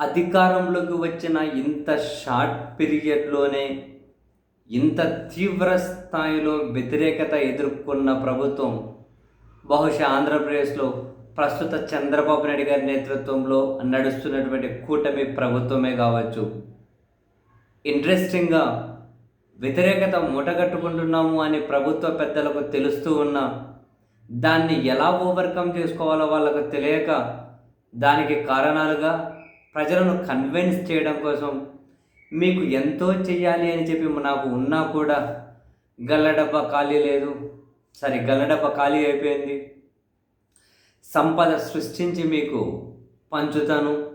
అధికారంలోకి వచ్చిన ఇంత షార్ట్ పీరియడ్లోనే ఇంత తీవ్ర స్థాయిలో వ్యతిరేకత ఎదుర్కొన్న ప్రభుత్వం బహుశా ఆంధ్రప్రదేశ్లో ప్రస్తుత చంద్రబాబు నాయుడు గారి నేతృత్వంలో నడుస్తున్నటువంటి కూటమి ప్రభుత్వమే కావచ్చు. ఇంట్రెస్టింగ్గా వ్యతిరేకత మూటగట్టుకుంటున్నాము అని ప్రభుత్వ పెద్దలకు తెలుస్తూ ఉన్నా దాన్ని ఎలా ఓవర్కమ్ చేసుకోవాలో వాళ్ళకు తెలియక దానికి కారణాలుగా ప్రజలను కన్విన్స్ చేయడం కోసం మీకు ఎంతో చేయాలి అని చెప్పి నాకు ఉన్నా కూడా గల్లడబ్బ ఖాళీ లేదు. సరే గల్లడబ్బ ఖాళీ అయిపోయింది. సంపద సృష్టించి మీకు పంచుతాను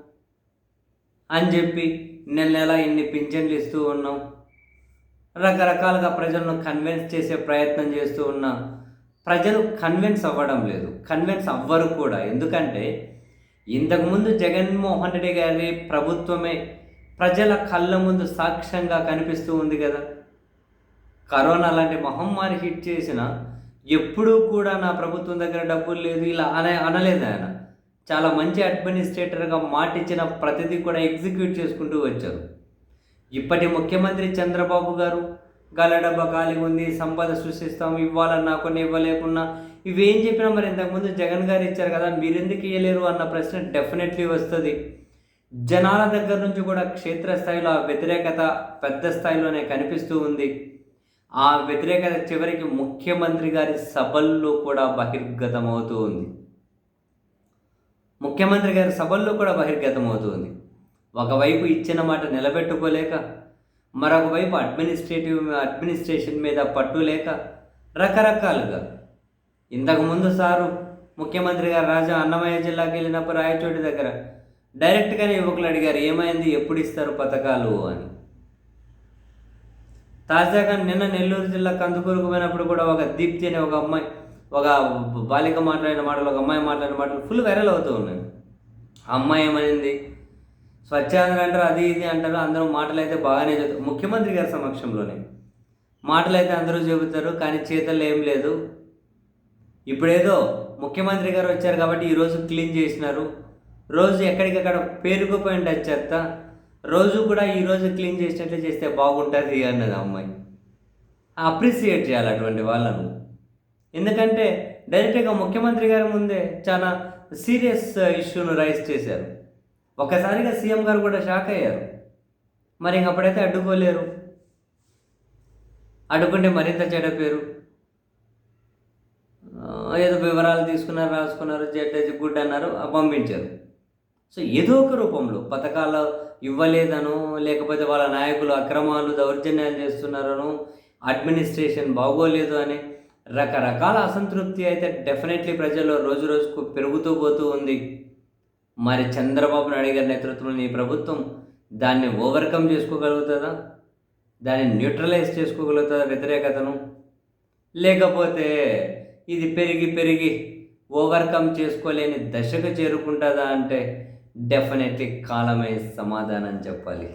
అని చెప్పి నెల నెల ఇన్ని పింఛన్లు ఇస్తూ ఉన్నాం. రకరకాలుగా ప్రజలను కన్విన్స్ చేసే ప్రయత్నం చేస్తూ ఉన్నా. ప్రజలు కన్విన్స్ అవ్వడం లేదు. కన్విన్స్ అవ్వరు కూడా. ఎందుకంటే ఇంతకుముందు జగన్మోహన్ రెడ్డి గారి ప్రభుత్వమే ప్రజల కళ్ళ ముందు సాక్ష్యంగా కనిపిస్తూ ఉంది కదా. కరోనా లాంటి మహమ్మారి హిట్ చేసిన ఎప్పుడూ కూడా నా ప్రభుత్వం దగ్గర డబ్బులు లేదు ఇలా అనే అనలేదు ఆయన. చాలా మంచి అడ్మినిస్ట్రేటర్గా మాటిచ్చిన ప్రతిదీ కూడా ఎగ్జిక్యూట్ చేసుకుంటూ వచ్చారు. ఇప్పటి ముఖ్యమంత్రి చంద్రబాబు గారు గలడబ్బ ఖాళీ ఉంది సంపద సృష్టిస్తాం ఇవ్వాలన్నా కొన్ని ఇవ్వలేకున్నా ఇవేం చెప్పినా మరి ఇంతకుముందు జగన్ గారు ఇచ్చారు కదా మీరెందుకు ఇవ్వలేరు అన్న ప్రశ్న డెఫినెట్లీ వస్తుంది. జనాల దగ్గర నుంచి కూడా క్షేత్రస్థాయిలో ఆ వ్యతిరేకత పెద్ద స్థాయిలోనే కనిపిస్తూ ఉంది. ఆ వ్యతిరేకత చివరికి ముఖ్యమంత్రి గారి సభల్లో కూడా బహిర్గతమవుతూ ఉంది. ముఖ్యమంత్రి గారి సభల్లో కూడా బహిర్గతమవుతుంది. ఒకవైపు ఇచ్చిన మాట నిలబెట్టుకోలేక మరొక వైపు అడ్మినిస్ట్రేటివ్ అడ్మినిస్ట్రేషన్ మీద పట్టు లేక రకరకాలుగా ఇంతకుముందు సారు ముఖ్యమంత్రి గారు రాజా అన్నమయ్య జిల్లాకి వెళ్ళినప్పుడు రాయచోటి దగ్గర డైరెక్ట్గానే యువకులు అడిగారు ఏమైంది? ఎప్పుడు ఇస్తారు పథకాలు? అని. తాజాగా నిన్న నెల్లూరు జిల్లా కందుకూరుకు పోయినప్పుడు కూడా ఒక దీప్తి అనే ఒక అమ్మాయి ఒక బాలిక మాట్లాడిన మాటలు ఒక అమ్మాయి మాట్లాడిన మాటలు ఫుల్ వైరల్ అవుతూ ఉన్నాయి. ఆ అమ్మాయి ఏమైంది? స్వచ్ఛాంధ్ర అంటారు అది ఇది అంటారు. అందరూ మాటలు అయితే బాగానే చెబుతారు ముఖ్యమంత్రి గారి సమక్షంలోనే మాటలు అయితే అందరూ చెబుతారు కానీ చేతల్లో ఏం లేదు. ఇప్పుడేదో ముఖ్యమంత్రి గారు వచ్చారు కాబట్టి ఈరోజు క్లీన్ చేసినారు. రోజు ఎక్కడికక్కడ పేరుకుపోయిన చెత్త. రోజు కూడా ఈరోజు క్లీన్ చేసినట్లు చేస్తే బాగుంటుంది అన్నది అమ్మాయి. అప్రిసియేట్ చేయాలి అటువంటి వాళ్ళను. ఎందుకంటే డైరెక్ట్గా ముఖ్యమంత్రి గారి ముందే చాలా సీరియస్ ఇష్యూను రైజ్ చేశారు. ఒకసారిగా సీఎం గారు కూడా షాక్ అయ్యారు. మరి ఇంక అప్పుడైతే అడ్డుకోలేరు. అడ్డుకుంటే మరింత చెడ పేరు. ఏదో వివరాలు తీసుకున్నారు రాసుకున్నారు జెడ్ గుడ్ అన్నారు పంపించారు. సో ఏదో ఒక రూపంలో పథకాలు ఇవ్వలేదను లేకపోతే వాళ్ళ నాయకులు అక్రమాలు దౌర్జన్యాలు చేస్తున్నారను అడ్మినిస్ట్రేషన్ బాగోలేదు అని రకరకాల అసంతృప్తి అయితే డెఫినెట్లీ ప్రజల్లో రోజు రోజుకు పెరుగుతూ పోతూ ఉంది. మరి చంద్రబాబు నాయుడు గారి నేతృత్వంలో ఈ ప్రభుత్వం దాన్ని ఓవర్కమ్ చేసుకోగలుగుతుందా? దాన్ని న్యూట్రలైజ్ చేసుకోగలుగుతుందా వ్యతిరేకతను? లేకపోతే ఇది పెరిగి పెరిగి ఓవర్కమ్ చేసుకోలేని దశకు చేరుకుంటుందా అంటే డెఫినెట్లీ కాలమే సమాధానం చెప్పాలి.